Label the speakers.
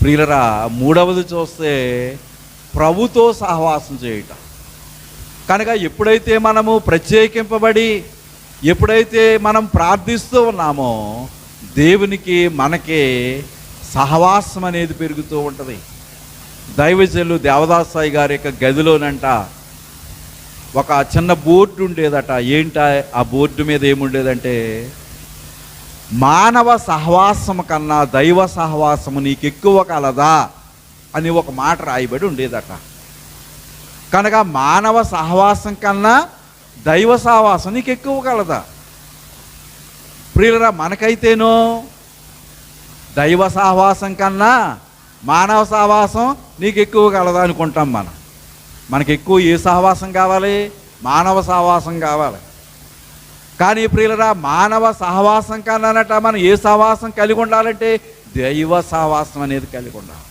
Speaker 1: ప్రియులరా మూడవది చూస్తే ప్రభుతో సహవాసం చేయటం. కనుక ఎప్పుడైతే మనము ప్రత్యేకింపబడి ఎప్పుడైతే మనం ప్రార్థిస్తూ ఉన్నామో దేవునికి మనకే సహవాసం అనేది పెరుగుతూ ఉంటుంది. దైవజనులు దేవదాసాయి గారి యొక్క గదిలోనంట ఒక చిన్న బోర్డు ఉండేదట. ఏంట ఆ బోర్డు మీద ఏముండేదంటే మానవ సహవాసము కన్నా దైవ సహవాసము నీకు ఎక్కువ కలదా అని ఒక మాట రాయబడి ఉండేదట. కనుక మానవ సహవాసం కన్నా దైవ సహవాసం నీకు ఎక్కువ కలదా? ప్రియులరా మనకైతేనో దైవ సహవాసం కన్నా మానవ సహవాసం నీకు ఎక్కువ కలదా అనుకుంటాం మనం. మనకు ఎక్కువ ఏ సహవాసం కావాలి? మానవ సహవాసం కావాలి. కానీ ప్రియులరా మానవ సహవాసం కన్నానట. మనం ఏ సహవాసం కలిగి ఉండాలంటే దైవ సహవాసం అనేది కలిగి ఉండాలి.